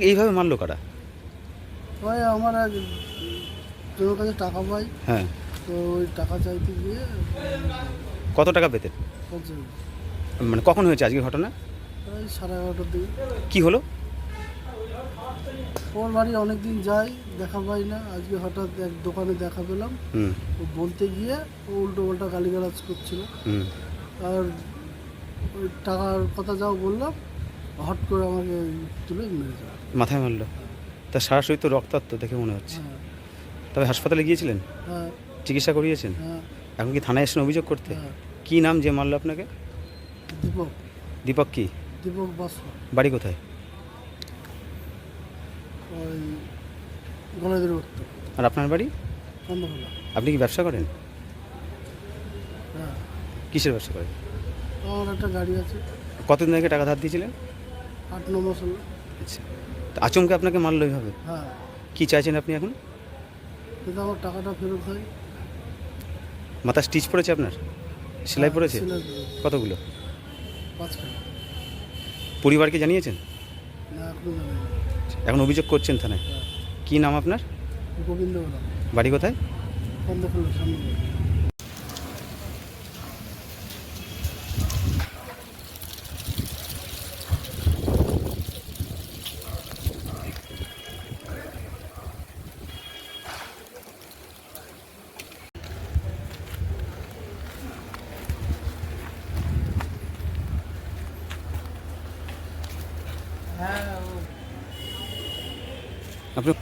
এইভাবে মারলো কারা? ওই আমার এক জনের কাছে টাকা পাই। হ্যাঁ। তো ওই টাকা চাইতে গিয়ে কত টাকা পেতেন? পঞ্চাশ মানে কখন হয়েছে আজকে ঘটনা? ওই সাড়ে এগারোটার দিকে। কি হলো? ওর বাড়ি অনেক দিন যাই দেখা পাই না। আজকে হঠাৎ এক দোকানে দেখা পেলাম। হুম। ও বলতে গিয়ে ও উল্টো পাল্টা গালিগালাজ করছিল। হুম। আর ওই টাকার কথা যাও বললাম হট করে আমাকে তুলে মেরে যায় মাথায় মারলো? তা সারা শরীর তো রক্তাক্ত দেখে মনে হচ্ছে। হ্যাঁ। তবে হাসপাতালে গিয়েছিলেন? হ্যাঁ। চিকিৎসা করিয়েছেন? হ্যাঁ। এখন কি থানায় এসেছেন অভিযোগ করতে? হ্যাঁ। কি নাম যে মারলো আপনাকে? দীপক। দীপক কি? দীপক বাসু বাড়ি কোথায়? ওই গলাদের আর আপনার বাড়ি? আপনি কি ব্যবসা করেন? কিসের ব্যবসা করেন? আমার একটা গাড়ি আছে। কতদিন আগে টাকা ধার দিয়েছিলেন? আট ন মাস হলো। আচ্ছা। তো আচমকে আপনাকে মারলো এইভাবে হ্যাঁ। কি চাইছেন আপনি এখন? কিন্তু আমার টাকাটা ফেরত হয়। মাথা স্টিচ পড়েছে আপনার? সেলাই পড়েছে? সেলাই পড়েছে। কতগুলো? পরিবারকে জানিয়েছেন? না এখনও জানি না। এখন অভিযোগ করছেন থানায়? হ্যাঁ। কি নাম আপনার? গোবিন্দ বাড়ি কোথায়? সামনে। আপনি